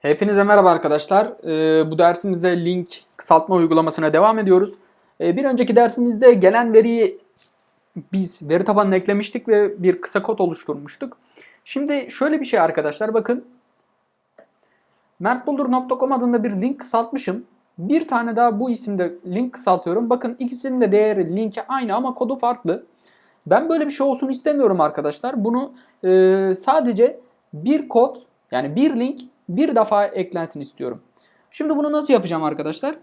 Hepinize merhaba arkadaşlar. Ee, bu dersimizde link kısaltma uygulamasına devam ediyoruz. Ee, bir önceki dersimizde gelen veriyi biz veri tabanına eklemiştik ve bir kısa kod oluşturmuştuk. Şimdi şöyle bir şey arkadaşlar bakın. mertbuldur.com adında bir link kısaltmışım. Bir tane daha bu isimde link kısaltıyorum. Bakın ikisinin de değeri linki aynı ama kodu farklı. Ben böyle bir şey olsun istemiyorum arkadaşlar. Bunu e, sadece bir kod yani bir link bir defa eklensin istiyorum. Şimdi bunu nasıl yapacağım arkadaşlar?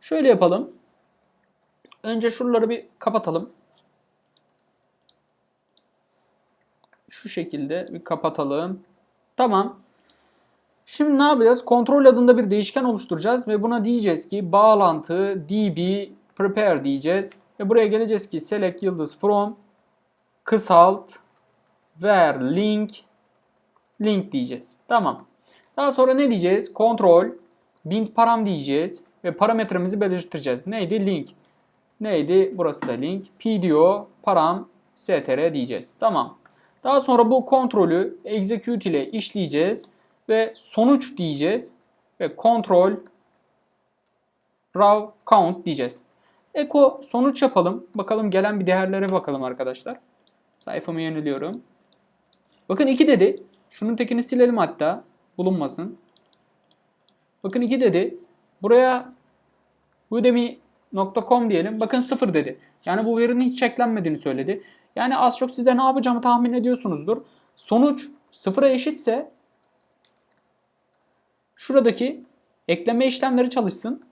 Şöyle yapalım. Önce şuraları bir kapatalım. Şu şekilde bir kapatalım. Tamam. Şimdi ne yapacağız? Kontrol adında bir değişken oluşturacağız ve buna diyeceğiz ki bağlantı db prepare diyeceğiz. Ve buraya geleceğiz ki select yıldız from kısalt ver link link diyeceğiz. Tamam. Daha sonra ne diyeceğiz? Kontrol bind param diyeceğiz ve parametremizi belirteceğiz. Neydi? Link. Neydi? Burası da link. pdo param str diyeceğiz. Tamam. Daha sonra bu kontrolü execute ile işleyeceğiz ve sonuç diyeceğiz ve kontrol raw count diyeceğiz. Eko sonuç yapalım. Bakalım gelen bir değerlere bakalım arkadaşlar. Sayfamı yeniliyorum. Bakın 2 dedi. Şunun tekini silelim hatta. Bulunmasın. Bakın 2 dedi. Buraya udemy.com diyelim. Bakın 0 dedi. Yani bu verinin hiç eklenmediğini söyledi. Yani az çok siz de ne yapacağımı tahmin ediyorsunuzdur. Sonuç 0'a eşitse şuradaki ekleme işlemleri çalışsın.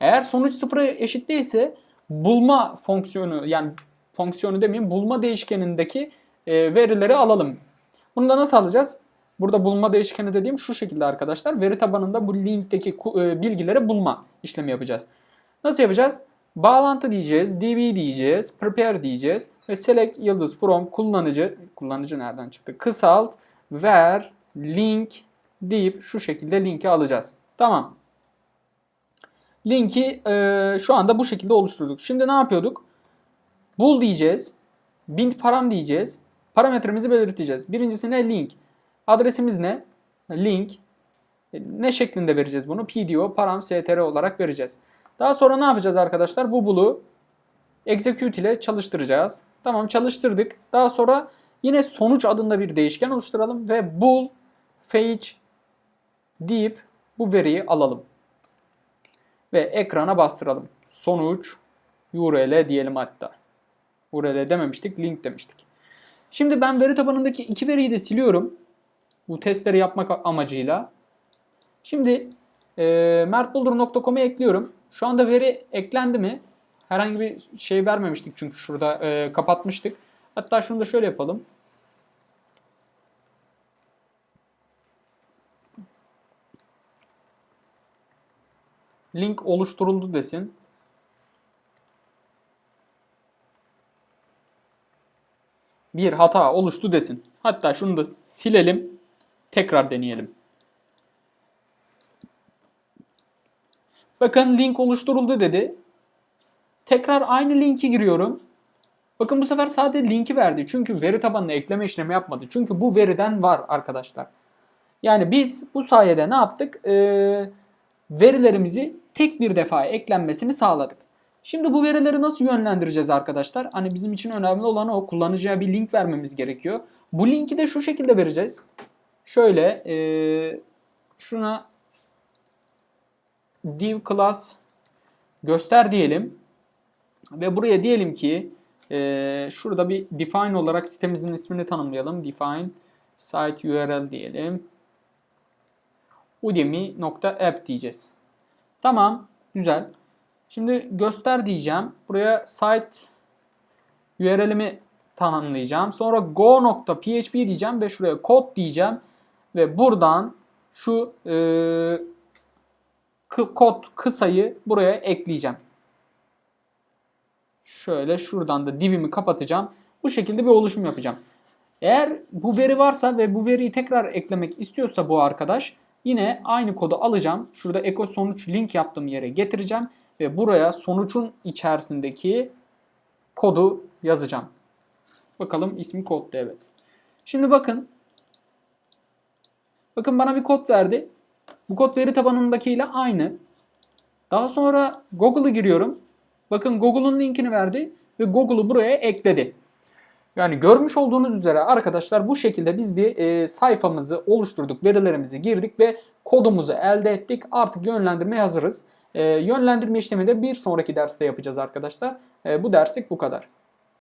Eğer sonuç 0'a eşit değilse bulma fonksiyonu yani fonksiyonu demeyeyim bulma değişkenindeki e, verileri alalım. Bunu da nasıl alacağız? Burada bulma değişkeni dediğim şu şekilde arkadaşlar. Veri tabanında bu linkteki e, bilgileri bulma işlemi yapacağız. Nasıl yapacağız? Bağlantı diyeceğiz, db diyeceğiz, prepare diyeceğiz ve select yıldız from kullanıcı, kullanıcı nereden çıktı? Kısalt, ver, link deyip şu şekilde linki alacağız. Tamam. Linki e, şu anda bu şekilde oluşturduk. Şimdi ne yapıyorduk? Bul diyeceğiz, bind param diyeceğiz, parametremizi belirteceğiz. Birincisi ne? Link. Adresimiz ne? Link. E, ne şeklinde vereceğiz bunu? PDO, param, str olarak vereceğiz. Daha sonra ne yapacağız arkadaşlar? Bu bulu execute ile çalıştıracağız. Tamam çalıştırdık. Daha sonra yine sonuç adında bir değişken oluşturalım ve bool fetch deyip bu veriyi alalım. Ve ekrana bastıralım. Sonuç URL diyelim hatta. URL dememiştik, link demiştik. Şimdi ben veri tabanındaki iki veriyi de siliyorum. Bu testleri yapmak amacıyla. Şimdi e, mertbuldur.com'a ekliyorum. Şu anda veri eklendi mi? Herhangi bir şey vermemiştik çünkü şurada e, kapatmıştık. Hatta şunu da şöyle yapalım. Link oluşturuldu desin. Bir hata oluştu desin. Hatta şunu da silelim. Tekrar deneyelim. Bakın link oluşturuldu dedi. Tekrar aynı linki giriyorum. Bakın bu sefer sadece linki verdi. Çünkü veri tabanına ekleme işlemi yapmadı. Çünkü bu veriden var arkadaşlar. Yani biz bu sayede ne yaptık? Ee, verilerimizi tek bir defa eklenmesini sağladık. Şimdi bu verileri nasıl yönlendireceğiz arkadaşlar? Hani bizim için önemli olan o kullanıcıya bir link vermemiz gerekiyor. Bu linki de şu şekilde vereceğiz. Şöyle e, şuna div class göster diyelim. Ve buraya diyelim ki e, şurada bir define olarak sitemizin ismini tanımlayalım. Define site URL diyelim. udemy.app diyeceğiz. Tamam. Güzel. Şimdi göster diyeceğim. Buraya site URL'imi tanımlayacağım. Sonra go.php diyeceğim ve şuraya code diyeceğim. Ve buradan şu e, kod kısayı buraya ekleyeceğim. Şöyle şuradan da divimi kapatacağım. Bu şekilde bir oluşum yapacağım. Eğer bu veri varsa ve bu veriyi tekrar eklemek istiyorsa bu arkadaş yine aynı kodu alacağım. Şurada eko sonuç link yaptığım yere getireceğim ve buraya sonucun içerisindeki kodu yazacağım. Bakalım ismi kodda evet. Şimdi bakın Bakın bana bir kod verdi. Bu kod veri tabanındakiyle aynı. Daha sonra Google'a giriyorum. Bakın Google'un linkini verdi ve Google'u buraya ekledi. Yani görmüş olduğunuz üzere arkadaşlar bu şekilde biz bir e, sayfamızı oluşturduk, verilerimizi girdik ve kodumuzu elde ettik. Artık yönlendirmeye hazırız. E, yönlendirme işlemi de bir sonraki derste yapacağız arkadaşlar. E, bu derslik bu kadar.